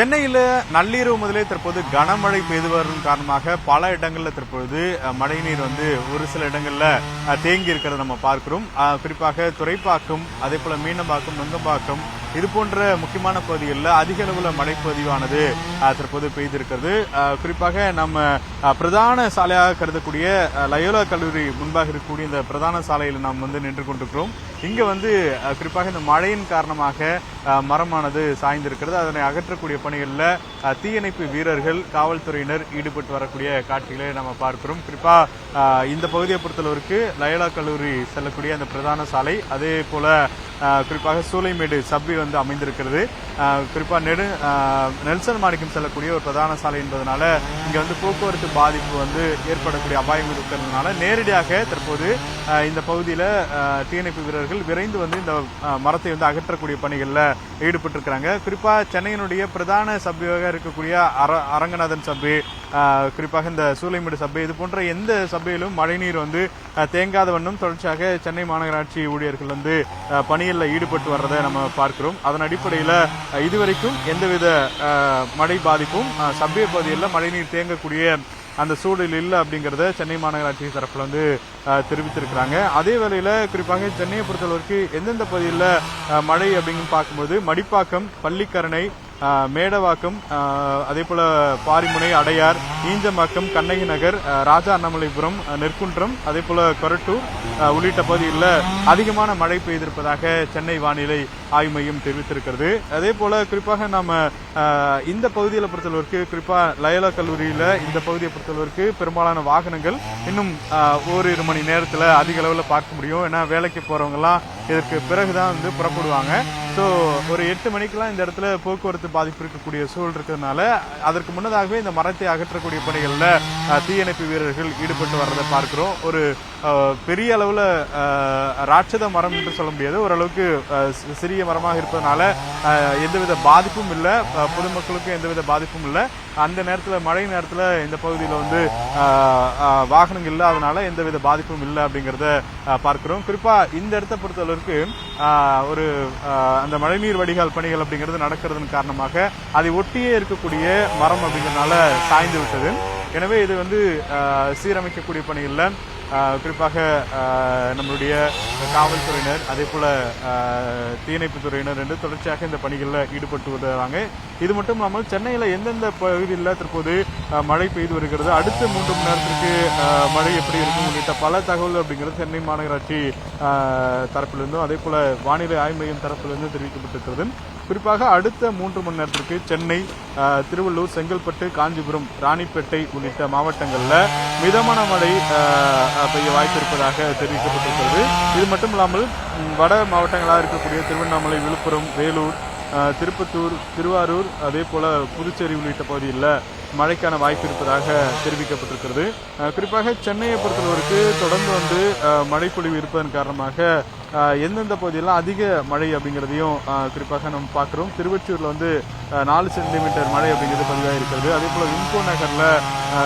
சென்னையில் நள்ளிரவு முதலே தற்போது கனமழை பெய்து வரும் காரணமாக பல இடங்களில் தற்பொழுது மழைநீர் வந்து ஒரு சில இடங்கள்ல தேங்கி இருக்கிறத நம்ம பார்க்கிறோம். குறிப்பாக துறைப்பாக்கம் அதே போல மீனம்பாக்கம் நுங்கம்பாக்கம் இது போன்ற முக்கியமான பகுதிகளில் அதிக அளவில் மழைப்பதிவானது தற்போது பெய்திருக்கிறது. குறிப்பாக நம்ம பிரதான சாலையாக கருதக்கூடிய லயோலா கல்லூரி முன்பாக இருக்கக்கூடிய இந்த பிரதான சாலையில் நாம் வந்து நின்று கொண்டிருக்கிறோம். இங்கே வந்து குறிப்பாக இந்த மழையின் காரணமாக மரமானது சாய்ந்திருக்கிறது. அதனை அகற்றக்கூடிய பணிகளில் தீயணைப்பு வீரர்கள் காவல்துறையினர் ஈடுபட்டு வரக்கூடிய காட்சிகளை நம்ம பார்க்கிறோம். குறிப்பாக இந்த பகுதியை பொறுத்தளவிற்கு லயோலா கல்லூரி செல்லக்கூடிய அந்த பிரதான சாலை அதே போல குறிப்பாக சூளைமேடு சபை வந்து அமைந்திருக்கிறது. குறிப்பாக நெடு நெல்சன் மாணிக்கம் செல்லக்கூடிய ஒரு பிரதான சாலை என்பதனால இங்கே வந்து போக்குவரத்து பாதிப்பு வந்து ஏற்படக்கூடிய அபாயம் இருக்கிறதுனால நேரடியாக தற்போது இந்த பகுதியில் தீயணைப்பு வீரர்கள் விரைந்து வந்து இந்த மரத்தை வந்து அகற்றக்கூடிய பணிகளில் ஈடுபட்டிருக்கிறாங்க. குறிப்பாக சென்னையினுடைய பிரதான சபையாக இருக்கக்கூடிய அர- அரங்கநாதன் சபை குறிப்பாக இந்த சூளைமேடு சபை இது போன்ற எந்த சபையிலும் மழைநீர் வந்து தேங்காத வண்ணம் தொடர்ச்சியாக சென்னை மாநகராட்சி ஊழியர்கள் வந்து அஹ், பணிகளில் ஈடுபட்டு வர்றதை நம்ம பார்க்கிறோம். அதன் அடிப்படையில் இதுவரைக்கும் எந்தவித மழை பாதிப்பும் அஹ், பகுதியில் மழைநீர் தேங்கக்கூடிய அந்த சூழல் இல்லை அப்படிங்கிறத சென்னை மாநகராட்சி தரப்பில் வந்து தெரிவித்திருக்கிறாங்க. அதே வேளையில் குறிப்பாக சென்னையை பொறுத்தளவுக்கு எந்தெந்த பகுதியில் மழை அப்படின்னு பார்க்கும்போது மடிப்பாக்கம் பள்ளிக்கரணை மேடவாக்கம் அதே போல பாரிமுனை அடையார் ஈஞ்சமாக்கம் கண்ணகி நகர் ராஜா அண்ணாமலைபுரம் நெற்குன்றம் அதே போல கொரட்டூர் உள்ளிட்ட பகுதியில் அதிகமான மழை பெய்திருப்பதாக சென்னை வானிலை ஆய்வு மையம் தெரிவித்திருக்கிறது. அதே போல குறிப்பாக நாம இந்த பகுதியில் பொறுத்தளவிற்கு குறிப்பா லயலா கல்லூரியில இந்த பகுதியை பொறுத்தளவிற்கு பெரும்பாலான வாகனங்கள் இன்னும் ஓரிரு மணி நேரத்தில் அதிக அளவில் பார்க்க முடியும். ஏன்னா வேலைக்கு போறவங்க எல்லாம் இதற்கு பிறகுதான் வந்து புறப்படுவாங்க. ஸோ ஒரு எட்டு மணிக்கெல்லாம் இந்த இடத்துல போக்குவரத்து பாதிப்பு இருக்கக்கூடிய சூழல் இருக்கிறதுனால அதற்கு முன்னதாகவே இந்த மரத்தை அகற்றக்கூடிய பணிகளில் தீயணைப்பு வீரர்கள் ஈடுபட்டு வர்றதை பார்க்கிறோம். ஒரு பெரிய அளவில் ராட்சத மரம் என்று சொல்ல முடியாது. ஓரளவுக்கு சிறிய மரமாக இருப்பதனால எந்தவித பாதிப்பும் இல்லை. பொதுமக்களுக்கும் எந்தவித பாதிப்பும் இல்லை. அந்த நேரத்தில் மழை நேரத்தில் இந்த பகுதியில் வந்து வாகனங்கள் இல்லாதனால எந்தவித பாதிப்பும் இல்லை அப்படிங்கிறத பார்க்குறோம். பார்க்கிறோம் இந்த இடத்த பொறுத்தளவுக்கு ஒரு அந்த மழைநீர் வடிகால் பணிகள் அப்படிங்கிறது நடக்கிறதன் காரணமாக அதை ஒட்டியே இருக்கக்கூடிய மரம் அப்படிங்கிறதுனால சாய்ந்து விட்டது. எனவே இது வந்து சீரமைக்கக்கூடிய பணிகளில் குறிப்பாக நம்மளுடைய காவல்துறையினர் அதே போல தீயணைப்பு துறையினர் என்று தொடர்ச்சியாக இந்த பணிகளில் ஈடுபட்டு வருகிறாங்க. இது மட்டும் இல்லாமல் சென்னையில் எந்தெந்த பகுதியில் தற்போது மழை பெய்து வருகிறது? அடுத்த மூன்று மணி நேரத்திற்கு மழை எப்படி இருக்கும் உள்ளிட்ட பல தகவல் அப்படிங்கிறது சென்னை மாநகராட்சி தரப்பிலிருந்தும் அதே போல வானிலை ஆய்வு மையம் தரப்பிலிருந்து தெரிவிக்கப்பட்டிருக்கிறது. குறிப்பாக அடுத்த மூன்று மணி நேரத்திற்கு சென்னை திருவள்ளூர் செங்கல்பட்டு காஞ்சிபுரம் ராணிப்பேட்டை உள்ளிட்ட மாவட்டங்களில் மிதமான மழை பெய்ய வாய்ப்பிருப்பதாக தெரிவிக்கப்பட்டிருக்கிறது. இது மட்டும் இல்லாமல் வட மாவட்டங்களாக இருக்கக்கூடிய திருவண்ணாமலை விழுப்புரம் வேலூர் திருப்பத்தூர் திருவாரூர் அதே போல புதுச்சேரி உள்ளிட்ட பகுதியில் மழைக்கான வாய்ப்பு இருப்பதாக தெரிவிக்கப்பட்டிருக்கிறது. குறிப்பாக சென்னையை பொறுத்தளவிற்கு தொடர்ந்து வந்து ஆஹ், மழைப்பொழிவு இருப்பதன் காரணமாக எந்தெந்த பகுதியெல்லாம் அதிக மழை அப்படிங்கிறதையும் குறிப்பாக நம்ம பார்க்குறோம். திருவொற்றியூர்ல வந்து நாலு சென்டிமீட்டர் மழை அப்படிங்கிறது பதிவாக இருக்கிறது. அதே போல் விம்கோ நகரில்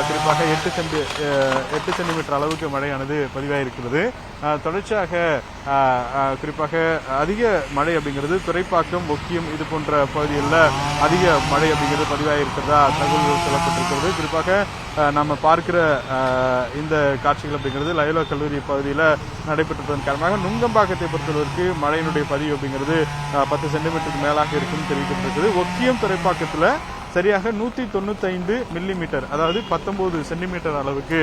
குறிப்பாக எட்டு சென்டி எட்டு சென்டிமீட்டர் அளவுக்கு மழையானது பதிவாக இருக்கிறது. தொடர்ச்சியாக குறிப்பாக அதிக மழை அப்படிங்கிறது துறைப்பாக்கம் ஒக்கியம் இது போன்ற பகுதிகளில் அதிக மழை அப்படிங்கிறது பதிவாக இருக்கிறதா தகவல்கள் சொல்லப்பட்டிருக்கிறது. குறிப்பாக நம்ம பார்க்கிற இந்த காட்சிகள் அப்படிங்கிறது லயோலா கல்லூரி பகுதியில் நடைபெற்றதன் காரணமாக நுங்கம்பாக்கத்தை பொறுத்தளவிற்கு மழையினுடைய பதிவு அப்படிங்கிறது பத்து சென்டிமீட்டருக்கு மேலாக இருக்கும் தெரிவிக்கப்பட்டிருக்கிறது. ஒக்கியம் துறைப்பாக்கத்தில் சரியாக நூற்றி தொண்ணூத்தைந்து மில்லிமீட்டர் அதாவது பத்தொம்போது சென்டிமீட்டர் அளவுக்கு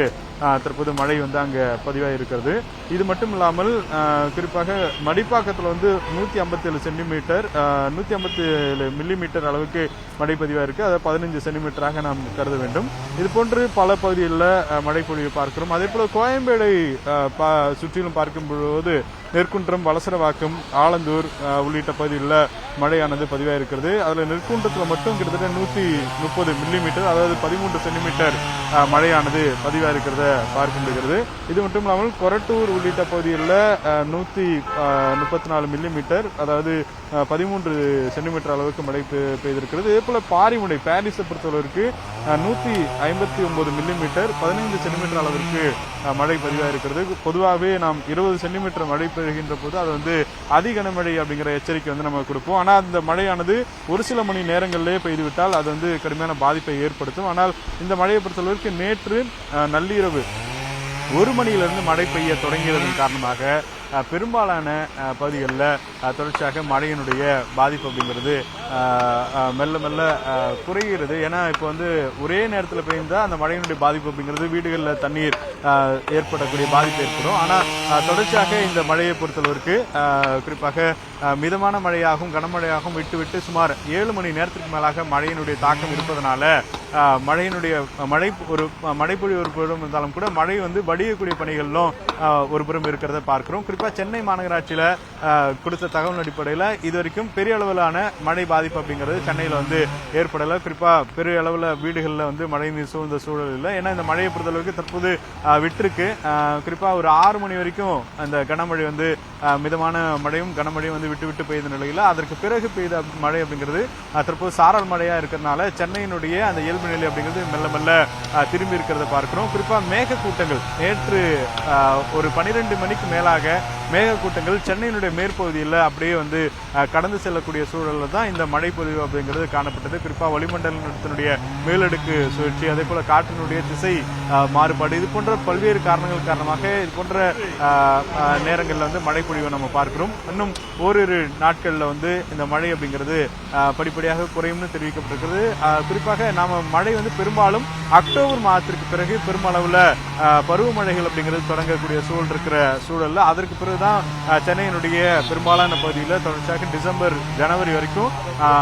தற்போது மழை வந்து அங்கே பதிவாக இருக்கிறது இது மட்டும் இல்லாமல் குறிப்பாக மடிப்பாக்கத்தில் வந்து நூற்றி ஐம்பத்தேழு சென்டிமீட்டர் நூற்றி ஐம்பத்தி ஏழு மில்லிமீட்டர் அளவுக்கு மழை பதிவாக இருக்குது அதை பதினஞ்சு சென்டிமீட்டராக நாம் கருத வேண்டும். இது போன்று பல பகுதிகளில் மழை பொழிவு பார்க்கிறோம். அதே போல் கோயம்பேடை சுற்றிலும் பா- சுற்றிலும் நெற்குன்றம் வலசரவாக்கம் ஆலந்தூர் உள்ளிட்ட பகுதியில் மழையானது பதிவாக இருக்கிறது அதில் நெற்குன்றத்தில் மட்டும் கிட்டத்தட்ட நூற்றி முப்பது மில்லிமீட்டர் அதாவது பதிமூன்று சென்டிமீட்டர் மழையானது பதிவாக இருக்கிறத பார்க்க முடிகிறது. இது மட்டும் இல்லாமல் கொரட்டூர் உள்ளிட்ட பகுதிகளில் நூற்றி முப்பத்தி நாலு மில்லிமீட்டர் அதாவது பதிமூன்று சென்டிமீட்டர் அளவுக்கு மழை பெய்திருக்கிறது. இதே போல பாரிமுனை பாரிஸை பொறுத்தளவிற்கு நூத்தி ஐம்பத்தி ஒன்பது மில்லிமீட்டர் பதினைந்து சென்டிமீட்டர் அளவிற்கு மழை மழை பதிவாயிருக்கிறது. பொதுவாகவே நாம் இருபது சென்டிமீட்டர் மழை பெய்கின்ற போது அது வந்து அதி கனமழை அப்படிங்கிற எச்சரிக்கை வந்து நம்ம கொடுப்போம். ஆனால் அந்த மழையானது ஒரு சில மணி நேரங்களிலே பெய்துவிட்டால் அது வந்து கடுமையான பாதிப்பை ஏற்படுத்தும். ஆனால் இந்த மழையை பொறுத்தளவிற்கு நேற்று நள்ளிரவு ஒரு மணியிலிருந்து மழை பெய்ய தொடங்கியதன் காரணமாக பெரும்பாலான பகுதிகளில் தொடர்ச்சியாக மழையினுடைய பாதிப்பு அப்படிங்கிறது மெல்ல மெல்ல குறைகிறது. ஏன்னா இப்போ வந்து ஒரே நேரத்தில் பெய்ந்தால் அந்த மழையினுடைய பாதிப்பு அப்படிங்கிறது வீடுகளில் தண்ணீர் ஏற்படக்கூடிய பாதிப்பு ஏற்படும். ஆனால் தொடர்ச்சியாக இந்த மழையை பொறுத்தளவிற்கு குறிப்பாக மிதமான மழையாகவும் கனமழையாகவும் விட்டு விட்டு சுமார் ஏழு மணி நேரத்திற்கு மேலாக மழையினுடைய தாக்கம் இருப்பதனால மழையினுடைய மழை ஒரு மழைப்பொழி ஒரு புறம் இருந்தாலும் கூட மழை வந்து வடியக்கூடிய பணிகளிலும் ஒரு புறம் இருக்கிறத பார்க்கிறோம். குறிப்பாக சென்னை மாநகராட்சியில் கொடுத்த தகவல் அடிப்படையில் இது வரைக்கும் பெரிய அளவிலான மழை பாதிப்பு அப்படிங்கிறது சென்னையில் வந்து ஏற்படலை. குறிப்பாக பெரிய அளவில் வீடுகளில் வந்து மழை நீர் சூழ்ந்த சூழல் இல்லை. ஏன்னா இந்த மழையை பொறுத்தளவுக்கு தற்போது விட்டுருக்கு. குறிப்பாக ஒரு ஆறு மணி வரைக்கும் அந்த கனமழை வந்து மிதமான மழையும் கனமழையும் வந்து விட்டு விட்டு பெய்த நிலையில் அதற்கு பிறகு பெய்த மழை அப்படிங்கிறது தற்போது சாரல் மழையாக இருக்கிறதுனால சென்னையினுடைய அந்த இயல்பு நிலை அப்படிங்கிறது மெல்ல மெல்ல திரும்பி இருக்கிறத பார்க்கிறோம். குறிப்பாக மேகக்கூட்டங்கள் நேற்று ஒரு பனிரெண்டு மணிக்கு மேலாக மேகக்கூட்டங்கள் சென்னையினுடைய மேற்பகுதியில் அப்படியே வந்து கடந்து செல்லக்கூடிய சூழலில் தான் இந்த மழை பொழிவு அப்படிங்கிறது காணப்பட்டது. குறிப்பா வளிமண்டலத்தினுடைய மேலடுக்கு சுழற்சி அதே போல காற்றினுடைய திசை மாறுபாடு இது போன்ற பல்வேறு காரணங்கள் காரணமாக இது போன்ற நேரங்களில் வந்து மழை பொழிவை நம்ம பார்க்கிறோம். இன்னும் ஓரிரு நாட்கள்ல வந்து இந்த மழை அப்படிங்கிறது படிப்படியாக குறையும்னு தெரிவிக்கப்பட்டிருக்கிறது. அஹ், குறிப்பாக நாம மழை வந்து பெரும்பாலும் அக்டோபர் மாதத்திற்கு பிறகு பெருமளவுல அஹ், பருவமழைகள் அப்படிங்கிறது தொடங்கக்கூடிய சூழல் இருக்கிற சூழலில் அதற்கு பிறகுதான் தான் சென்னையினுடைய பெரும்பாலான பகுதியில் தொடர்ச்சியாக டிசம்பர் ஜனவரி வரைக்கும்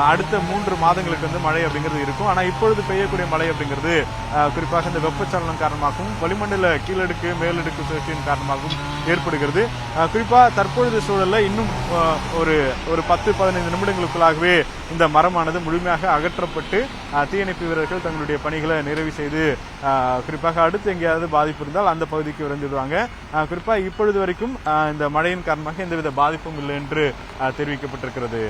அடுத்த மூன்று மாதங்களுக்கு வந்து மழை அப்படிங்கிறது இருக்கும். ஆனா இப்பொழுது பெய்யக்கூடிய மழை அப்படிங்கிறது அஹ், குறிப்பாக இந்த வெப்பச்சலனம் காரணமாகவும் வளிமண்டல கீழடுக்கு மேலடுக்கு சுழற்சியின் காரணமாகவும் ஏற்படுகிறது. குறிப்பாக தற்பொழுது சூழலில் இன்னும் ஒரு ஒரு பத்து பதினைந்து நிமிடங்களுக்குள்ளாகவே இந்த மரமானது முழுமையாக அகற்றப்பட்டு தீயணைப்பு வீரர்கள் தங்களுடைய பணிகளை நிறைவு செய்து குறிப்பாக அடுத்து எங்கேயாவது பாதிப்பு இருந்தால் அந்த பகுதிக்கு விரைந்துடுவாங்க. குறிப்பாக இப்பொழுது வரைக்கும் இந்த மழையின் காரணமாக எந்தவித பாதிப்பும் இல்லை என்று தெரிவிக்கப்பட்டிருக்கிறது.